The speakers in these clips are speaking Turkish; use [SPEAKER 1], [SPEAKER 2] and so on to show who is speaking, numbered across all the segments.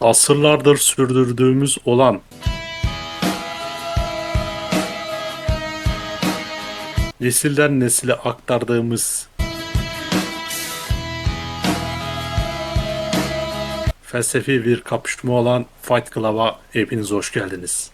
[SPEAKER 1] asırlardır sürdürdüğümüz olan nesilden nesile aktardığımız felsefi bir kapışma olan Fight Club'a hepiniz hoş geldiniz.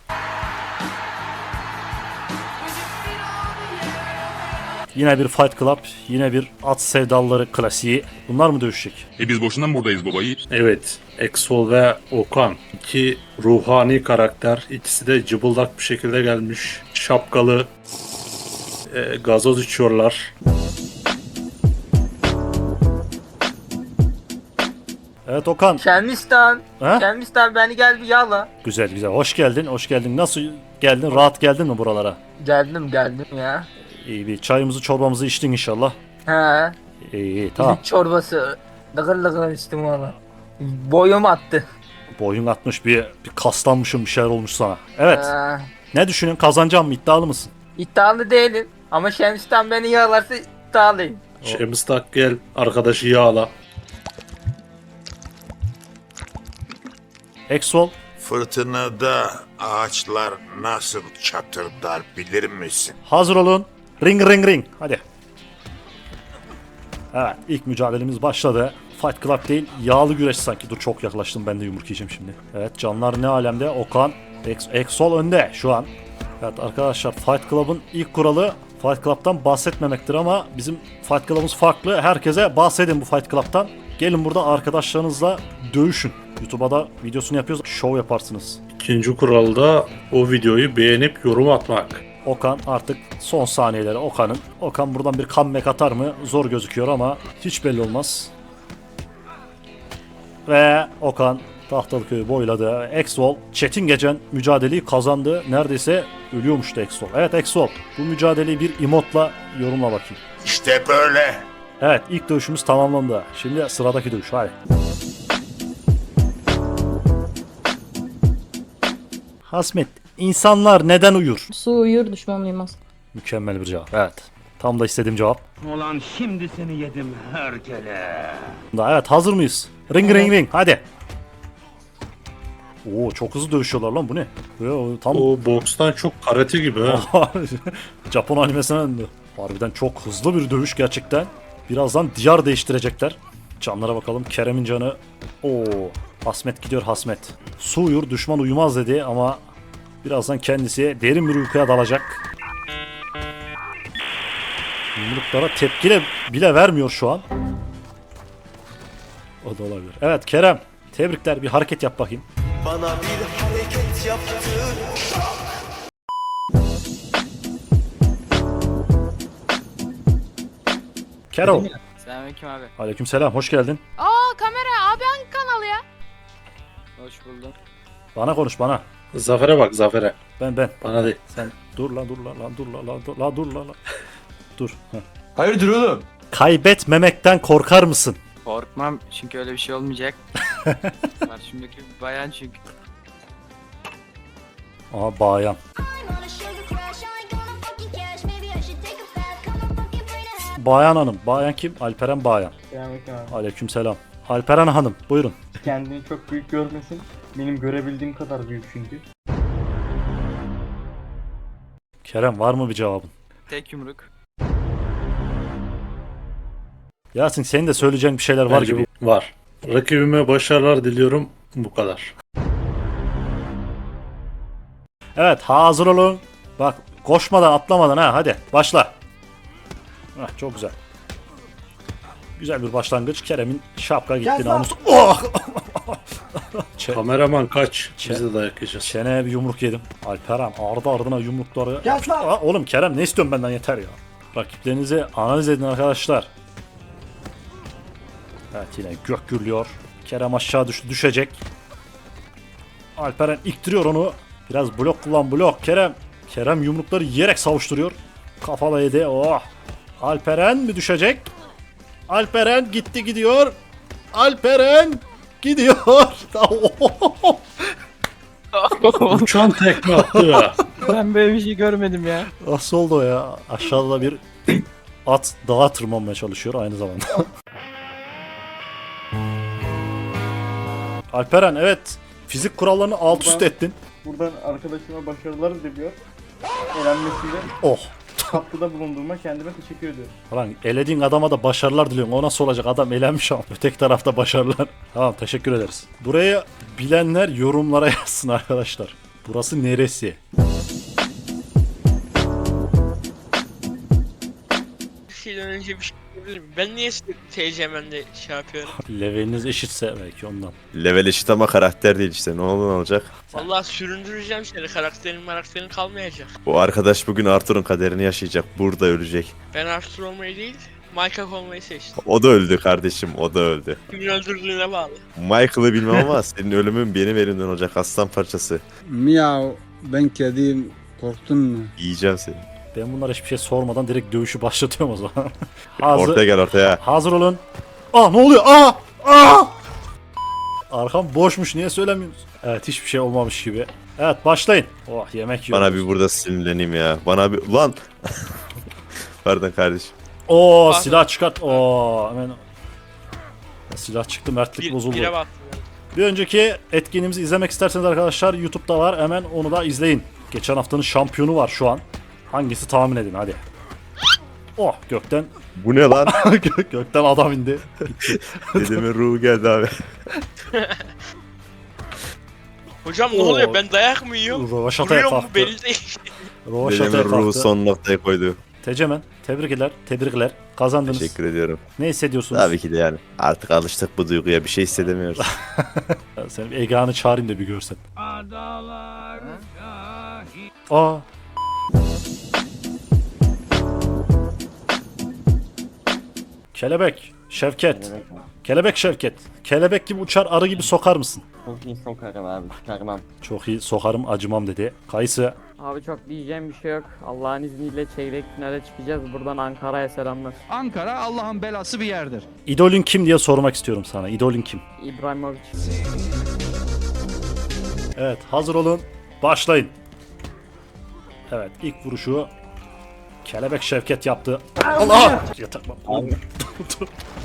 [SPEAKER 2] Yine bir Fight Club, yine bir at sevdalıları klasiği. Bunlar mı dövüşecek?
[SPEAKER 3] E biz boşuna mı buradayız babayı?
[SPEAKER 1] Evet, Exol ve Okan iki ruhani karakter. İkisi de cıbıldak bir şekilde gelmiş. Şapkalı, e, gazoz içiyorlar.
[SPEAKER 2] Evet Okan.
[SPEAKER 4] Şermistan.
[SPEAKER 2] Ha?
[SPEAKER 4] Şermistan beni gel bir yağla.
[SPEAKER 2] Güzel güzel. Hoş geldin, hoş geldin. Nasıl geldin? Rahat geldin mi buralara?
[SPEAKER 4] Geldim geldim ya.
[SPEAKER 2] İyi bir çayımızı çorbamızı içtin inşallah.
[SPEAKER 4] He.
[SPEAKER 2] İyi iyi tamam.
[SPEAKER 4] Tamam. çorbası. Lıgır lıgır içtim valla. Boyum attı.
[SPEAKER 2] Boyun atmış bir, bir kaslanmışım bir şeyler olmuş sana. Evet.
[SPEAKER 4] He.
[SPEAKER 2] Ne düşünüyorsun? Kazanacağım mı? İddialı mısın?
[SPEAKER 4] İddialı değilim. Ama Şermistan beni yağlarsa iddialıyım.
[SPEAKER 1] Şemus tak gel, arkadaşı yağla.
[SPEAKER 2] Exol.
[SPEAKER 5] Fırtınada ağaçlar nasıl çatırdar bilir misin?
[SPEAKER 2] Hazır olun. Ring ring ring. Hadi. Evet ilk mücadelemiz başladı. Fight Club değil yağlı güreş sanki. Dur çok yaklaştım ben de yumruk yiyeceğim şimdi. Evet canlar ne alemde? Okan Ex Exol önde şu an. Evet arkadaşlar Fight Club'ın ilk kuralı Fight Club'tan bahsetmemektir ama bizim Fight Club'ımız farklı. Herkese bahsedin bu Fight Club'tan. Gelin burada arkadaşlarınızla dövüşün. YouTube'a da videosunu yapıyoruz. Show yaparsınız.
[SPEAKER 1] İkinci kuralda o videoyu beğenip yorum atmak.
[SPEAKER 2] Okan artık son saniyeleri Okan'ın. Okan buradan bir comeback atar mı? Zor gözüküyor ama hiç belli olmaz. Ve Okan Tahtalıköy'ü boyladı. Exol Çetin Gecen mücadeleyi kazandı. Neredeyse ölüyormuştu Exol. Evet Exol bu mücadeleyi bir emotla yorumla bakayım.
[SPEAKER 5] İşte böyle.
[SPEAKER 2] Evet ilk dövüşümüz tamamlandı. Şimdi sıradaki dövüş hadi. Hasmet insanlar neden uyur?
[SPEAKER 6] Su uyur düşman uyumaz.
[SPEAKER 2] Mükemmel bir cevap. Evet. Tam da istediğim cevap.
[SPEAKER 7] Ulan şimdi seni yedim herkele.
[SPEAKER 2] Evet hazır mıyız? Ring ring ring hadi. Oo çok hızlı dövüşüyorlar lan bu ne? Yo, tam
[SPEAKER 1] O bokstan çok karate gibi ha.
[SPEAKER 2] Japon animesine döndü. Harbiden çok hızlı bir dövüş gerçekten. Birazdan diyar değiştirecekler. Canlara bakalım. Kerem'in canı. Oo Hasmet gidiyor Hasmet. Su uyur düşman uyumaz dedi ama birazdan kendisi derin bir uykuya dalacak. Yumruklara tepkile bile vermiyor şu an. O da olabilir. Evet Kerem. Tebrikler bir hareket yap bakayım.
[SPEAKER 8] Bana bir hareket yaptı
[SPEAKER 2] Kerem.
[SPEAKER 4] Selamünaleyküm abi.
[SPEAKER 2] Aleykümselam hoş geldin.
[SPEAKER 6] Aa kamera abi hangi kanal ya?
[SPEAKER 4] Hoş buldum.
[SPEAKER 2] Bana konuş bana.
[SPEAKER 1] Zafer'e bak Zafer'e.
[SPEAKER 2] Ben ben.
[SPEAKER 1] Bana değil.
[SPEAKER 2] Sen dur lan dur lan lan dur lan lan dur lan dur lan lan. Dur. heh.
[SPEAKER 8] Hayırdır oğlum?
[SPEAKER 2] Kaybetmemekten korkar mısın?
[SPEAKER 4] Korkmam çünkü öyle bir şey olmayacak. Karşımdaki bir bayan çünkü.
[SPEAKER 2] Aha bayan. Bayan hanım. Bayan kim? Alperen Bayan.
[SPEAKER 9] Selamünaleyküm abi.
[SPEAKER 2] Aleykümselam. Alperen hanım buyurun.
[SPEAKER 9] Kendini çok büyük görmesin. Benim görebildiğim kadar büyük çünkü.
[SPEAKER 2] Kerem var mı bir cevabın?
[SPEAKER 4] Tek yumruk.
[SPEAKER 2] Yasin senin de söyleyeceğin bir şeyler var
[SPEAKER 1] Bence
[SPEAKER 2] gibi.
[SPEAKER 1] Var. Rakibime başarılar diliyorum. Bu kadar.
[SPEAKER 2] Evet hazır olun. Bak koşmadan atlamadan ha hadi başla. Heh, çok güzel. Güzel bir başlangıç. Kerem'in şapka gitti namus. Oh! Ç-
[SPEAKER 1] Kameraman kaç.
[SPEAKER 2] Çe-
[SPEAKER 1] Biz de dayak yiyeceğiz.
[SPEAKER 2] Çeneye bir yumruk yedim. Alperen ardı ardına yumrukları... Aa, oğlum Kerem ne istiyorsun benden yeter ya. Rakiplerinizi analiz edin arkadaşlar. Evet yine gök gürlüyor. Kerem aşağı düştü düşecek. Alperen iktiriyor onu. Biraz blok kullan blok Kerem. Kerem yumrukları yiyerek savuşturuyor. Kafala yedi. Oh. Alperen mi düşecek? Alperen gitti gidiyor. Alperen gidiyor.
[SPEAKER 1] Uçan tekme attı ya.
[SPEAKER 4] ben böyle bir şey görmedim ya.
[SPEAKER 2] Nasıl oldu o ya? Aşağıda bir at dağa tırmanmaya çalışıyor aynı zamanda. Alperen evet. Fizik kurallarını alt üst ettin.
[SPEAKER 9] Buradan arkadaşıma başarılar diliyor. Elenmesinde
[SPEAKER 2] Oh.
[SPEAKER 9] Katkıda bulunduğuma kendime teşekkür ediyorum.
[SPEAKER 2] Lan elediğin adama da başarılar diliyorum. O nasıl olacak? Adam elenmiş ama. Öteki tarafta başarılar. Tamam teşekkür ederiz. Burayı bilenler yorumlara yazsın arkadaşlar. Burası neresi?
[SPEAKER 3] Şeyden önce bir şey diyebilir miyim? Ben niye sürekli TCM'de şey yapıyorum?
[SPEAKER 2] Leveliniz eşitse belki ondan.
[SPEAKER 10] Level eşit ama karakter değil işte. Ne olur ne olacak?
[SPEAKER 3] Vallahi süründüreceğim seni. Karakterin karakterin kalmayacak.
[SPEAKER 10] Bu arkadaş bugün Arthur'un kaderini yaşayacak. Burada ölecek.
[SPEAKER 3] Ben Arthur olmayı değil, Michael olmayı seçtim.
[SPEAKER 10] O da öldü kardeşim. O da öldü.
[SPEAKER 3] Kimin öldürdüğüne bağlı.
[SPEAKER 10] Michael'ı bilmem ama senin ölümün benim elimden olacak aslan parçası.
[SPEAKER 11] Miyav ben kediyim korktun mu?
[SPEAKER 10] Yiyeceğim seni.
[SPEAKER 2] Ben bunlara hiçbir şey sormadan direkt dövüşü başlatıyorum o zaman. Hazır,
[SPEAKER 10] Ortaya gel ortaya.
[SPEAKER 2] hazır olun. Aa ne oluyor? Aa! Aa! Arkam boşmuş niye söylemiyorsunuz? Evet hiçbir şey olmamış gibi. Evet başlayın. Oh yemek yiyoruz.
[SPEAKER 10] Bana bir burada sinirleneyim ya. Bana bir... Ulan! Pardon kardeşim.
[SPEAKER 2] Oo
[SPEAKER 3] Pardon.
[SPEAKER 2] silah çıkart. Oo hemen silah çıktı mertlik
[SPEAKER 3] Bir,
[SPEAKER 2] bozuldu.
[SPEAKER 3] bire.
[SPEAKER 2] Bir önceki etkinliğimizi izlemek isterseniz arkadaşlar YouTube'da var. Hemen onu da izleyin. Geçen haftanın şampiyonu var şu an. Hangisi tahmin edin hadi. Oh gökten
[SPEAKER 10] Bu ne lan?
[SPEAKER 2] gö- gökten adam indi.
[SPEAKER 10] Dedemin ruhu geldi abi.
[SPEAKER 3] Hocam ne
[SPEAKER 2] Oo.
[SPEAKER 3] oluyor? Ben dayak mı yiyorum?
[SPEAKER 2] Rovaşata'ya
[SPEAKER 3] Vuruyor mu
[SPEAKER 2] kalktı.
[SPEAKER 3] belli değil.
[SPEAKER 2] Rovaşata'ya
[SPEAKER 10] Dedemin ruhu
[SPEAKER 2] kalktı.
[SPEAKER 10] son noktayı koydu.
[SPEAKER 2] Tecemen tebrikler. Tebrikler. Kazandınız.
[SPEAKER 10] Teşekkür ediyorum.
[SPEAKER 2] Ne hissediyorsunuz?
[SPEAKER 10] Tabii ki de yani. Artık alıştık bu duyguya. Bir şey hissedemiyoruz.
[SPEAKER 2] Senin Egehan'ı çağırayım da bir görsen. Aa. Kelebek, Şevket. Kelebek Şevket. Kelebek gibi uçar, arı gibi sokar mısın?
[SPEAKER 9] Çok iyi sokarım abi çıkarmam.
[SPEAKER 2] Çok iyi sokarım, acımam dedi. Kayısı.
[SPEAKER 4] Abi çok diyeceğim bir şey yok. Allah'ın izniyle çeyrek finale çıkacağız. Buradan Ankara'ya selamlar.
[SPEAKER 7] Ankara Allah'ın belası bir yerdir.
[SPEAKER 2] İdolün kim diye sormak istiyorum sana. İdolün kim?
[SPEAKER 4] İbrahimovic.
[SPEAKER 2] Evet, hazır olun. Başlayın. Evet, ilk vuruşu Kelebek Şevket yaptı. Allah! Yeter.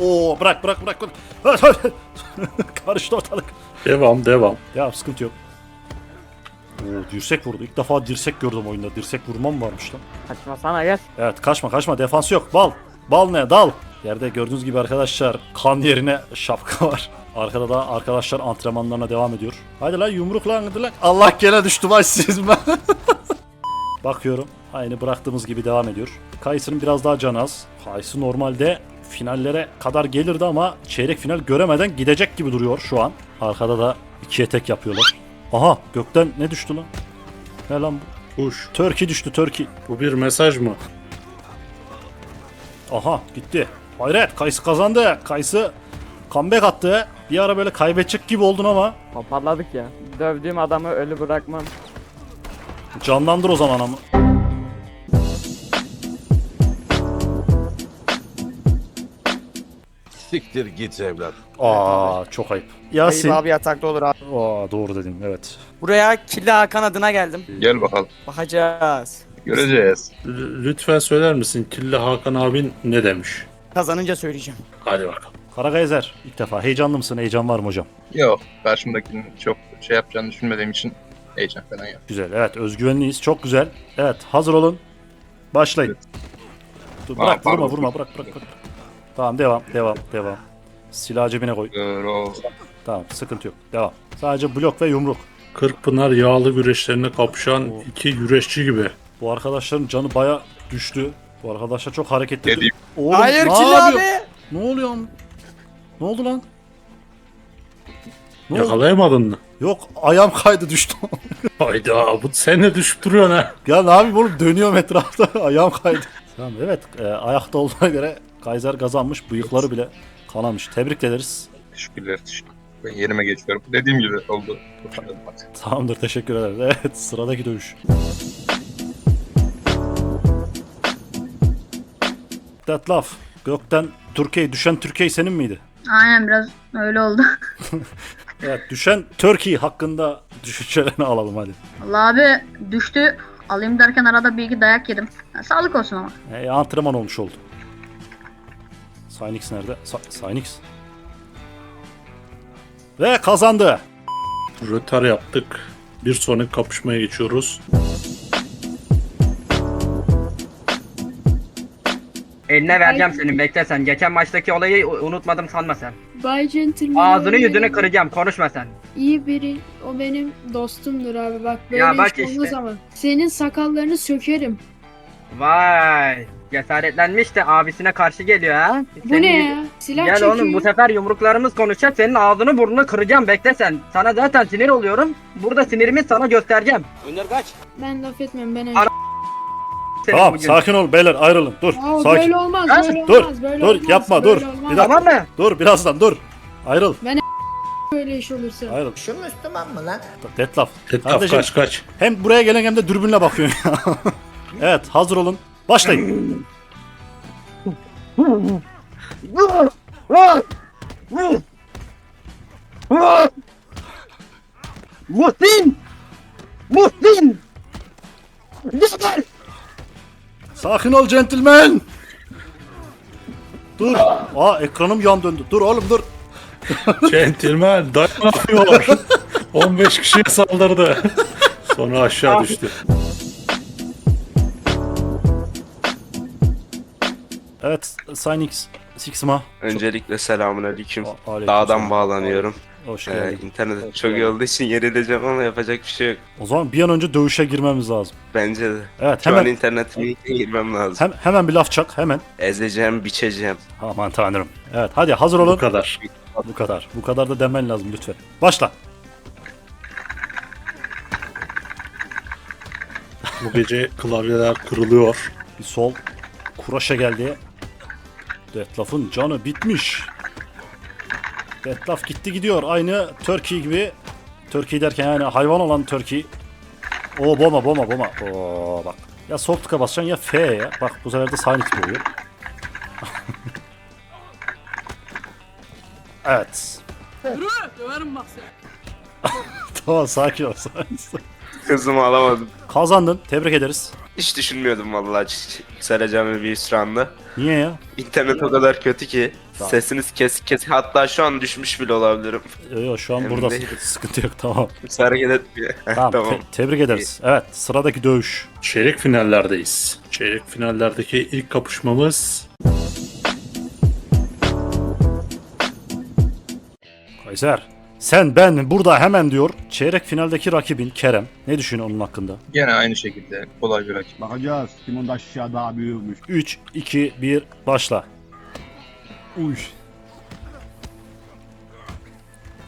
[SPEAKER 2] Oo, bırak bırak bırak. bırak. Karıştı ortalık.
[SPEAKER 1] Devam devam.
[SPEAKER 2] Ya sıkıntı yok. Oo, dirsek vurdu. İlk defa dirsek gördüm oyunda. Dirsek vurma mı varmış lan?
[SPEAKER 4] Kaçma sana gel.
[SPEAKER 2] Evet kaçma kaçma defans yok. Bal. Bal ne? Dal. Yerde gördüğünüz gibi arkadaşlar kan yerine şapka var. Arkada da arkadaşlar antrenmanlarına devam ediyor. Hadi lan yumruk lan hadi lan. Allah gene düştü vay siz ben. Bakıyorum. Aynı bıraktığımız gibi devam ediyor. Kayısı'nın biraz daha canı az. Kayısı normalde finallere kadar gelirdi ama çeyrek final göremeden gidecek gibi duruyor şu an. Arkada da ikiye tek yapıyorlar. Aha gökten ne düştü lan? Ne lan bu?
[SPEAKER 1] Kuş.
[SPEAKER 2] Turkey düştü Turkey.
[SPEAKER 1] Bu bir mesaj mı?
[SPEAKER 2] Aha gitti. Hayret Kayısı kazandı. Kayısı comeback attı. Bir ara böyle kaybedecek gibi oldun ama
[SPEAKER 4] Toparladık ya. Dövdüğüm adamı ölü bırakmam.
[SPEAKER 2] canlandır o zaman ama.
[SPEAKER 5] Siktir git evlat.
[SPEAKER 2] Aa çok ayıp. Yasin.
[SPEAKER 4] abi yatakta olur abi.
[SPEAKER 2] Aa doğru dedin evet.
[SPEAKER 4] Buraya Killa Hakan adına geldim.
[SPEAKER 5] Gel bakalım.
[SPEAKER 4] Bakacağız.
[SPEAKER 5] Göreceğiz.
[SPEAKER 1] L- lütfen söyler misin Killa Hakan abin ne demiş?
[SPEAKER 4] Kazanınca söyleyeceğim.
[SPEAKER 1] Hadi bakalım.
[SPEAKER 2] Karagayzer ilk defa. Heyecanlı mısın? Heyecan var mı hocam?
[SPEAKER 5] Yok. Karşımdakinin çok şey yapacağını düşünmediğim için heyecan falan yok.
[SPEAKER 2] Güzel. Evet özgüvenliyiz. Çok güzel. Evet hazır olun. Başlayın. Dur,
[SPEAKER 5] Aa,
[SPEAKER 2] bırak vurma
[SPEAKER 5] pardon.
[SPEAKER 2] vurma bırak bırak bırak. Tamam devam devam devam. Silahı cebine koy. Tamam sıkıntı yok. Devam. Sadece blok ve yumruk.
[SPEAKER 1] Kırkpınar yağlı güreşlerine kapışan
[SPEAKER 2] Oo.
[SPEAKER 1] iki güreşçi gibi.
[SPEAKER 2] Bu arkadaşların canı baya düştü. Bu arkadaşlar çok hareketli.
[SPEAKER 5] Dediğim-
[SPEAKER 2] Oğlum,
[SPEAKER 4] Hayır
[SPEAKER 2] ne yapıyor?
[SPEAKER 4] abi.
[SPEAKER 2] Ne oluyor? Ne oldu lan? Ne oldu?
[SPEAKER 1] Yakalayamadın mı?
[SPEAKER 2] Yok ayağım kaydı düştü.
[SPEAKER 1] Hayda bu sen de düşüp duruyorsun ha.
[SPEAKER 2] ya ne yapayım oğlum dönüyorum etrafta ayağım kaydı. Tamam evet e, ayakta olduğuna göre Kaiser kazanmış bıyıkları bile kanamış. Tebrik ederiz.
[SPEAKER 5] Teşekkürler. Ben yerime geçiyorum. Dediğim gibi oldu.
[SPEAKER 2] Tamamdır teşekkür ederiz. Evet sıradaki dövüş. Detlaf. Gökten Türkiye düşen Türkiye senin miydi?
[SPEAKER 6] Aynen biraz öyle oldu.
[SPEAKER 2] Evet düşen Türkiye hakkında düşüncelerini alalım hadi.
[SPEAKER 6] Allah abi düştü. Alayım derken arada bir iki dayak yedim. Ya, sağlık olsun ama.
[SPEAKER 2] E, antrenman olmuş oldu. Cynix nerede? Sa Cynix. Ve kazandı.
[SPEAKER 1] Rötar yaptık. Bir sonraki kapışmaya geçiyoruz.
[SPEAKER 4] Eline vereceğim senin bekle sen. Geçen maçtaki olayı unutmadım sanma sen.
[SPEAKER 12] Bay Gentleman
[SPEAKER 4] Ağzını
[SPEAKER 12] öyle
[SPEAKER 4] yüzünü kıracağım konuşma sen.
[SPEAKER 12] İyi biri. O benim dostumdur abi. Bak böyle
[SPEAKER 4] Ya bak
[SPEAKER 12] iş olmaz
[SPEAKER 4] işte.
[SPEAKER 12] ama. Senin sakallarını sökerim.
[SPEAKER 4] Vay. Cesaretlenmiş de abisine karşı geliyor ha.
[SPEAKER 12] Bu
[SPEAKER 4] Senin
[SPEAKER 12] ne ya? Silah
[SPEAKER 4] Gel
[SPEAKER 12] çekiyor.
[SPEAKER 4] oğlum bu sefer yumruklarımız konuşacak. Senin ağzını burnunu kıracağım bekle sen. Sana zaten sinir oluyorum. Burada sinirimi sana göstereceğim.
[SPEAKER 12] Ben laf etmem ben önce.
[SPEAKER 4] Ara- Senin
[SPEAKER 2] Tamam
[SPEAKER 4] bugün.
[SPEAKER 2] sakin ol beyler ayrılın. Dur
[SPEAKER 12] Aa,
[SPEAKER 2] sakin.
[SPEAKER 12] böyle olmaz,
[SPEAKER 4] Ha?
[SPEAKER 12] böyle
[SPEAKER 2] Dur,
[SPEAKER 12] olmaz, böyle
[SPEAKER 2] dur,
[SPEAKER 12] olmaz,
[SPEAKER 2] yapma,
[SPEAKER 12] böyle
[SPEAKER 2] dur.
[SPEAKER 12] olmaz.
[SPEAKER 2] Bir dakika.
[SPEAKER 4] Tamam mı?
[SPEAKER 2] Dur birazdan dur. Ayrıl.
[SPEAKER 12] Böyle iş olursa.
[SPEAKER 2] Ayrıl.
[SPEAKER 8] Şu Müslüman mı lan?
[SPEAKER 2] Detlaf. Kardeşim
[SPEAKER 1] kaç kaç.
[SPEAKER 2] hem buraya gelen hem de dürbünle bakıyorsun ya. evet hazır olun. Başlayın.
[SPEAKER 4] Muhsin! Muhsin!
[SPEAKER 2] Sakin ol gentleman. Dur. Aa ekranım yan döndü. Dur oğlum dur.
[SPEAKER 1] Gentleman dayanamıyor. 15 kişiye saldırdı. Sonra aşağı düştü.
[SPEAKER 2] Evet Cynix Sixma.
[SPEAKER 10] Öncelikle selamun aleyküm.
[SPEAKER 2] A- aleyküm
[SPEAKER 10] Dağdan
[SPEAKER 2] selam.
[SPEAKER 10] bağlanıyorum.
[SPEAKER 2] Hoş
[SPEAKER 10] Ee,
[SPEAKER 2] geldin.
[SPEAKER 10] internet çok iyi olduğu için yerileceğim ama yapacak bir şey yok.
[SPEAKER 2] O zaman bir an önce dövüşe girmemiz lazım.
[SPEAKER 10] Bence de.
[SPEAKER 2] Evet
[SPEAKER 10] Şu an
[SPEAKER 2] hemen
[SPEAKER 10] internetime girmem lazım.
[SPEAKER 2] hem, hemen bir laf çak hemen.
[SPEAKER 10] Ezeceğim, biçeceğim.
[SPEAKER 2] Aman tanrım. Evet hadi hazır olun.
[SPEAKER 1] Bu kadar.
[SPEAKER 2] Bu kadar. Bu kadar da demen lazım lütfen. Başla.
[SPEAKER 1] Bu gece klavyeler kırılıyor.
[SPEAKER 2] Bir sol. Kuraşa geldi. Detlaf'ın canı bitmiş. Detlaf gitti gidiyor. Aynı Turkey gibi. Turkey derken yani hayvan olan Turkey. O bomba bomba bomba. Oo bak. Ya sol tıka basacaksın ya F ya. Bak bu sefer de sağ tık oluyor. evet. tamam sakin ol. sakin ol.
[SPEAKER 10] Kızımı alamadım.
[SPEAKER 2] Kazandın. Tebrik ederiz.
[SPEAKER 10] Hiç düşünmüyordum vallahi yükseleceğimi bir süranda.
[SPEAKER 2] Niye ya?
[SPEAKER 10] İnternet o kadar kötü ki.
[SPEAKER 2] Tamam.
[SPEAKER 10] Sesiniz kesik kesik. Hatta şu an düşmüş bile olabilirim.
[SPEAKER 2] Yok yok şu an
[SPEAKER 10] Emin
[SPEAKER 2] burada
[SPEAKER 10] değilim.
[SPEAKER 2] sıkıntı yok tamam.
[SPEAKER 10] Kimse hareket etmiyor.
[SPEAKER 2] Tamam,
[SPEAKER 10] tamam.
[SPEAKER 2] te- tebrik ederiz. Evet sıradaki dövüş.
[SPEAKER 1] Çeyrek finallerdeyiz. Çeyrek finallerdeki ilk kapışmamız
[SPEAKER 2] Kayser. Sen ben burada hemen diyor. Çeyrek finaldeki rakibin Kerem. Ne düşünüyorsun onun hakkında?
[SPEAKER 5] Gene aynı şekilde kolay bir rakip.
[SPEAKER 11] Bakacağız. Kim onda aşağı daha büyükmüş.
[SPEAKER 2] 3, 2, 1 başla. Uy.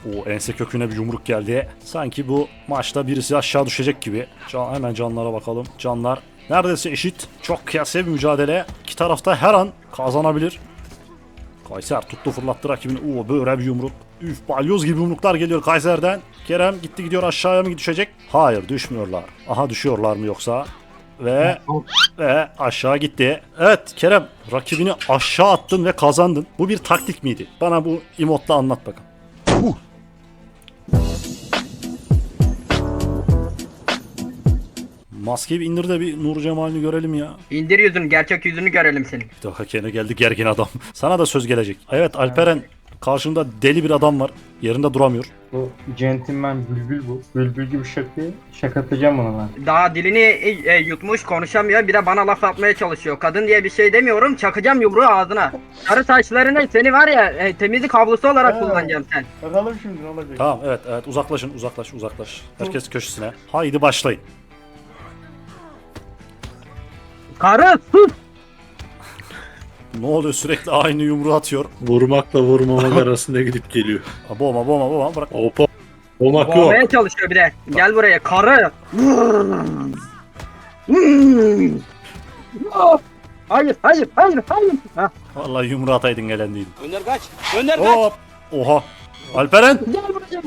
[SPEAKER 2] O ense köküne bir yumruk geldi. Sanki bu maçta birisi aşağı düşecek gibi. Can, hemen canlara bakalım. Canlar neredeyse eşit. Çok kıyasaya bir mücadele. İki tarafta her an kazanabilir. Kayser tuttu fırlattı rakibini. Oo böyle bir yumruk. Üf balyoz gibi yumruklar geliyor Kayser'den. Kerem gitti gidiyor aşağıya mı düşecek? Hayır düşmüyorlar. Aha düşüyorlar mı yoksa? Ve ve aşağı gitti. Evet Kerem rakibini aşağı attın ve kazandın. Bu bir taktik miydi? Bana bu emotla anlat bakalım. Maskeyi bir indir de bir Nur Cemal'ini görelim ya.
[SPEAKER 4] İndir yüzünü gerçek yüzünü görelim senin.
[SPEAKER 2] Bir dakika kendine geldi gergin adam. Sana da söz gelecek. Evet Alperen karşında deli bir adam var. Yerinde duramıyor.
[SPEAKER 9] Bu gentleman bülbül bu. Bülbül gibi şakayı şakatacağım ona ben.
[SPEAKER 4] Daha dilini e, e, yutmuş konuşamıyor bir de bana laf atmaya çalışıyor. Kadın diye bir şey demiyorum çakacağım yumruğu ağzına. Sarı saçlarını seni var ya e, temizlik havlusu olarak
[SPEAKER 9] Ha.
[SPEAKER 4] kullanacağım sen.
[SPEAKER 9] Bakalım şimdi ne olacak.
[SPEAKER 2] Tamam evet evet uzaklaşın uzaklaş uzaklaş. Herkes köşesine. Haydi başlayın.
[SPEAKER 4] Karı sus!
[SPEAKER 2] Ne oluyor sürekli aynı yumruğu atıyor.
[SPEAKER 1] vurmakla vurmamak arasında gidip geliyor.
[SPEAKER 2] Ha, Boğma boğma boğma bırak.
[SPEAKER 1] Hoppa. Olmak yok.
[SPEAKER 4] Boğmaya çalışıyor bir de. Gel buraya karı. hayır hayır hayır hayır. Hah,
[SPEAKER 2] Vallahi yumruğu ataydın gelendiydin.
[SPEAKER 8] Önder kaç. Önder
[SPEAKER 2] Hop. Oha. Alperen.
[SPEAKER 4] gel buraya.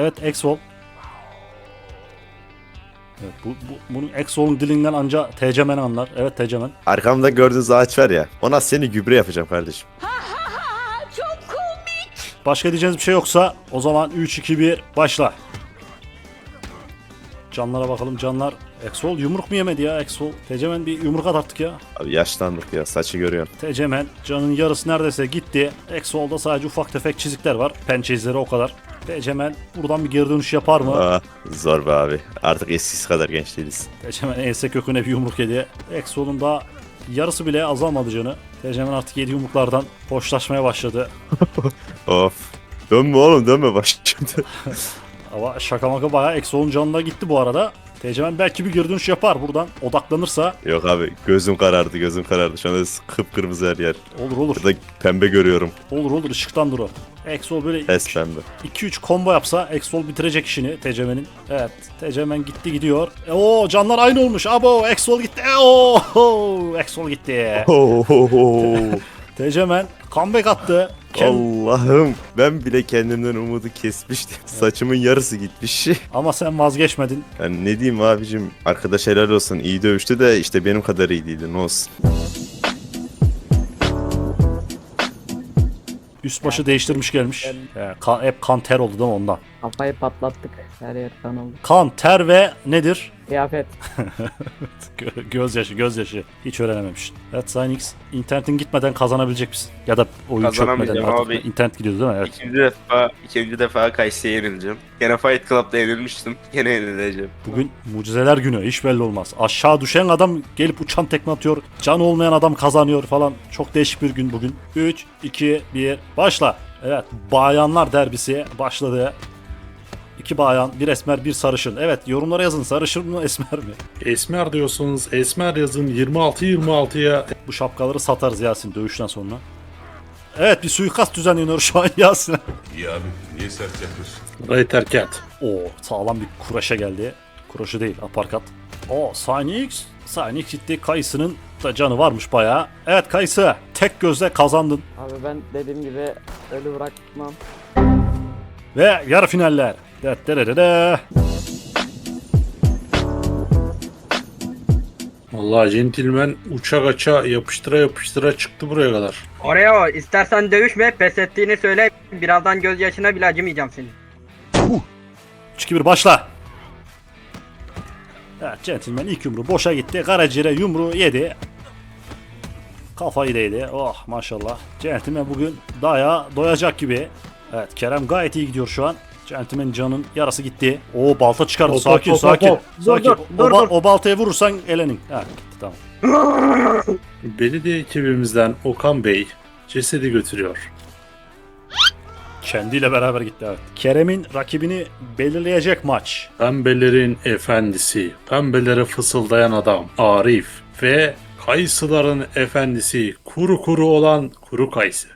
[SPEAKER 2] Evet Exol. Evet, bu, bu, bunun Exol'un dilinden anca TCM'n anlar. Evet TCM'n.
[SPEAKER 10] Arkamda gördüğünüz ağaç var ya. Ona seni gübre yapacağım kardeşim. Başka
[SPEAKER 2] Başka diyeceğiniz bir şey yoksa o zaman 3 2 1 başla. canlara bakalım. Canlar Exol yumruk mu yemedi ya Exol? Tecemen bir yumruk at artık ya.
[SPEAKER 10] Abi yaşlandık ya saçı görüyorsun.
[SPEAKER 2] Tecemen canın yarısı neredeyse gitti. Exol'da sadece ufak tefek çizikler var. Pençe izleri o kadar. Tecemen buradan bir geri dönüş yapar mı?
[SPEAKER 10] Aa, zor be abi. Artık eskisi kadar genç değiliz.
[SPEAKER 2] Tecemen ense köküne bir yumruk yedi. Exol'un da yarısı bile azalmadı canı. Tecemen artık yedi yumruklardan hoşlaşmaya başladı.
[SPEAKER 10] Of. Dönme oğlum dönme bak şimdi.
[SPEAKER 2] Ama şaka maka bayağı Exol'un canına gitti bu arada. Tecemen belki bir dönüş yapar buradan. Odaklanırsa
[SPEAKER 10] Yok abi gözüm karardı gözüm karardı. Şu anda kıpkırmızı her yer.
[SPEAKER 2] olur olur.
[SPEAKER 10] Burada pembe görüyorum.
[SPEAKER 2] Olur olur ışıktan dur o. Exol böyle
[SPEAKER 10] Pes pembe.
[SPEAKER 2] 2-3 combo yapsa Exol bitirecek işini TCM'nin. Evet TCM gitti gidiyor. E, oo canlar aynı olmuş. Abo Exol gitti. E, oo Exol gitti.
[SPEAKER 10] Ohohoho.
[SPEAKER 2] Comeback attı.
[SPEAKER 10] Allah'ım ben bile kendimden umudu kesmiştim. Saçımın yarısı gitmiş.
[SPEAKER 2] Ama sen vazgeçmedin.
[SPEAKER 10] Yani ne diyeyim abicim arkadaş helal olsun iyi dövüştü de işte benim kadar iyi değildi ne olsun.
[SPEAKER 2] Üst başı değiştirmiş gelmiş. E, kan- hep kan ter oldu değil mi ondan?
[SPEAKER 4] Kafayı patlattık. Her yer kan oldu.
[SPEAKER 2] Kan, ter ve nedir?
[SPEAKER 4] Kıyafet.
[SPEAKER 2] Gö- gözyaşı, gözyaşı. Hiç öğrenememişsin. Evet Zynix, internetin gitmeden kazanabilecek misin? Ya da oyun çökmeden
[SPEAKER 13] Kazanamayacağım
[SPEAKER 2] artık.
[SPEAKER 13] abi.
[SPEAKER 2] internet gidiyordu değil mi? Evet.
[SPEAKER 13] İkinci defa, ikinci defa Kayseri'ye yenileceğim. Gene Fight Club'da yenilmiştim. Gene yenileceğim.
[SPEAKER 2] Bugün mucizeler günü. Hiç belli olmaz. Aşağı düşen adam gelip uçan tekme atıyor. Can olmayan adam kazanıyor falan. Çok değişik bir gün bugün. 3, 2, 1, başla. Evet, bayanlar derbisi başladı. İki bayan, bir esmer, bir sarışın. Evet, yorumlara yazın. Sarışın mı, esmer mi?
[SPEAKER 1] Esmer diyorsunuz. Esmer yazın 26-26'ya.
[SPEAKER 2] Bu şapkaları satarız Yasin dövüşten sonra. Evet, bir suikast düzenleniyor şu an Yasin.
[SPEAKER 11] İyi abi niye sert yapıyorsun?
[SPEAKER 1] Burayı terk et.
[SPEAKER 2] Oo, sağlam bir kuraşa geldi. Kuraşı değil, aparkat. Oo, Cynix. Cynix gitti. Kayısı'nın da canı varmış bayağı. Evet Kayısı, tek gözle kazandın.
[SPEAKER 4] Abi ben dediğim gibi ölü bırakmam.
[SPEAKER 2] Ve yarı finaller. Detterere.
[SPEAKER 1] Vallahi centilmen uçak aça yapıştıra yapıştıra çıktı buraya kadar.
[SPEAKER 4] Oraya o istersen dövüşme pes ettiğini söyle. Birazdan gözyaşına bile acımayacağım seni.
[SPEAKER 2] 3-2-1 başla. Evet centilmen ilk yumruğu boşa gitti. Karaciğere yumruğu yedi. Kafayı değdi. Oh maşallah. Centilmen bugün daya doyacak gibi. Evet Kerem gayet iyi gidiyor şu an. Centilmen canın yarası gitti. Oo balta çıkardı.
[SPEAKER 1] Hop,
[SPEAKER 2] sakin
[SPEAKER 1] hop, hop,
[SPEAKER 2] sakin.
[SPEAKER 1] hop.
[SPEAKER 4] Dur,
[SPEAKER 2] Sakin.
[SPEAKER 4] dur,
[SPEAKER 2] o,
[SPEAKER 4] dur,
[SPEAKER 2] bal-
[SPEAKER 4] dur.
[SPEAKER 2] o baltaya vurursan elenin. Ha gitti tamam.
[SPEAKER 1] Belediye ekibimizden Okan Bey cesedi götürüyor.
[SPEAKER 2] Kendiyle beraber gitti evet. Kerem'in rakibini belirleyecek maç.
[SPEAKER 1] Pembelerin efendisi, pembelere fısıldayan adam Arif ve kayısıların efendisi kuru kuru olan kuru kayısı.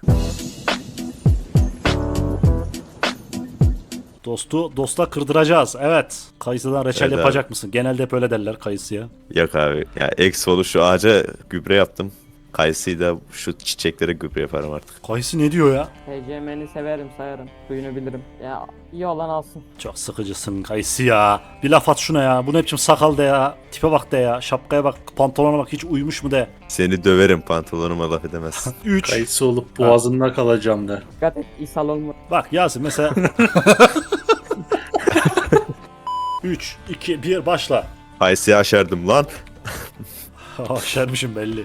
[SPEAKER 2] Dostu dosta kırdıracağız. Evet. Kayısıdan reçel
[SPEAKER 10] Evet abi.
[SPEAKER 2] yapacak mısın? Genelde hep öyle derler kayısıya.
[SPEAKER 10] Yok abi ya Exol'u şu ağaca gübre yaptım. Kayısıyı da şu çiçeklere gübre yaparım artık.
[SPEAKER 2] Kayısı ne diyor ya?
[SPEAKER 4] TCM'ni severim sayarım. Suyunu bilirim. Ya iyi olan alsın.
[SPEAKER 2] Çok sıkıcısın kayısı ya. Bir laf at şuna ya. Bu ne biçim sakal de ya. Tipe bak de ya. Şapkaya bak. Pantolona bak. Hiç uyumuş mu de.
[SPEAKER 10] Seni döverim pantolonuma laf edemezsin.
[SPEAKER 2] 3.
[SPEAKER 1] Kayısı olup boğazında kalacağım da.
[SPEAKER 4] Dikkat et ishal olma.
[SPEAKER 2] Bak Yasin mesela. 3, 2, 1 başla.
[SPEAKER 10] Kayısıyı aşerdim lan.
[SPEAKER 2] Aşermişim belli.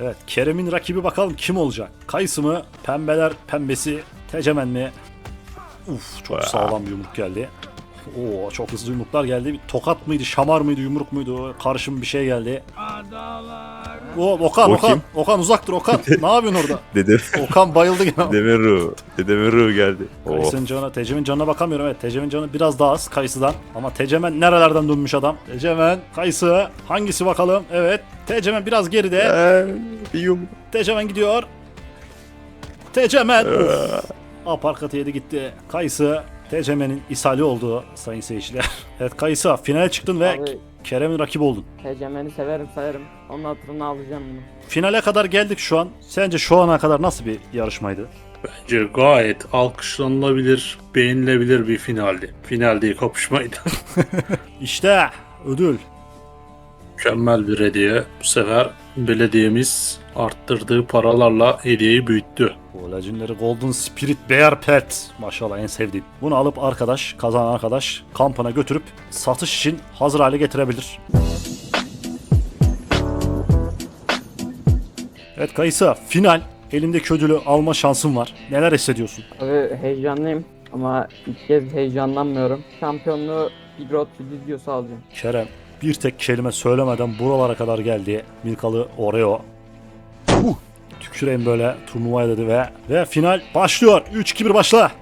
[SPEAKER 2] Evet Kerem'in rakibi bakalım kim olacak? Kayısı mı? Pembeler pembesi. Tecemen mi? Uf çok sağlam bir yumruk geldi. Oo çok hızlı yumruklar geldi. Bir tokat mıydı, şamar mıydı, yumruk muydu? Karışım bir şey geldi. O Okan,
[SPEAKER 10] O
[SPEAKER 2] Okan,
[SPEAKER 10] kim?
[SPEAKER 2] Okan uzak dur Okan. ne yapıyorsun orada?
[SPEAKER 10] Dedem,
[SPEAKER 2] Okan bayıldı gene.
[SPEAKER 10] Dedemin ruhu geldi. Oh.
[SPEAKER 2] Kayısı'nın canına, Tecem'in canına bakamıyorum. Evet, Tecem'in canı biraz daha az Kayısı'dan. Ama Tecemen nerelerden dönmüş adam? Tecemen, Kayısı, hangisi bakalım? Evet, Tecemen biraz geride.
[SPEAKER 10] Ee, bir yumruk.
[SPEAKER 2] Tecemen gidiyor. Tecemen. Uf. Aparkatı yedi gitti. Kayısı, Tecemen'in ishali oldu sayın seyirciler. evet Kayısı finale çıktın ve
[SPEAKER 4] Abi
[SPEAKER 2] Kerem'in rakibi oldun.
[SPEAKER 4] TCM'ni severim sayarım. Onun hatırını alacağım bunu.
[SPEAKER 2] Finale kadar geldik şu an. Sence şu ana kadar nasıl bir yarışmaydı?
[SPEAKER 1] Bence gayet alkışlanılabilir, beğenilebilir bir finaldi. Final değil kapışmaydı.
[SPEAKER 2] İşte ödül.
[SPEAKER 1] Mükemmel bir hediye. Bu sefer belediyemiz arttırdığı paralarla hediyeyi büyüttü.
[SPEAKER 2] Bu Legendary Golden Spirit Bear Pet. Maşallah en sevdiğim. Bunu alıp arkadaş, kazanan arkadaş kampına götürüp satış için hazır hale getirebilir. Evet Kayısa final. Elindeki ödülü alma şansın var. Neler hissediyorsun?
[SPEAKER 4] Abi heyecanlıyım ama ilk kez heyecanlanmıyorum. Şampiyonluğu Hidrot videosu alacağım.
[SPEAKER 2] Kerem bir tek kelime söylemeden buralara kadar geldi. Milkalı Oreo. Huh! Tüküreyim böyle turnuvaya dedi ve ve final başlıyor. 3-2-1 başla.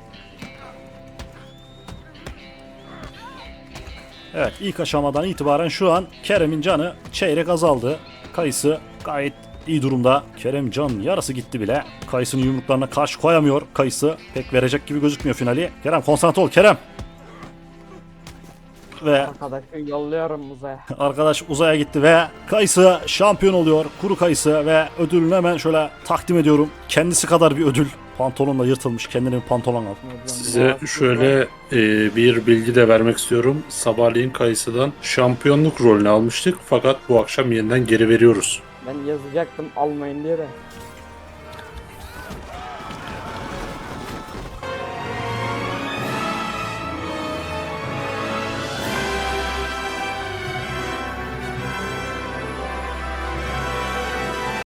[SPEAKER 2] Evet ilk aşamadan itibaren şu an Kerem'in canı çeyrek azaldı. Kayısı gayet iyi durumda. Kerem can yarısı gitti bile. Kayısının yumruklarına karşı koyamıyor. Kayısı pek verecek gibi gözükmüyor finali. Kerem konsantre ol Kerem. Ve
[SPEAKER 4] Arkadaşı yolluyorum uzaya.
[SPEAKER 2] Arkadaş uzaya gitti ve Kayısı şampiyon oluyor. Kuru Kayısı ve ödülünü hemen şöyle takdim ediyorum. Kendisi kadar bir ödül. Pantolon da yırtılmış. Kendine bir pantolon al.
[SPEAKER 1] Size şöyle e, bir bilgi de vermek istiyorum. Sabahleyin Kayısı'dan şampiyonluk rolünü almıştık fakat bu akşam yeniden geri veriyoruz.
[SPEAKER 4] Ben yazacaktım almayın diye de.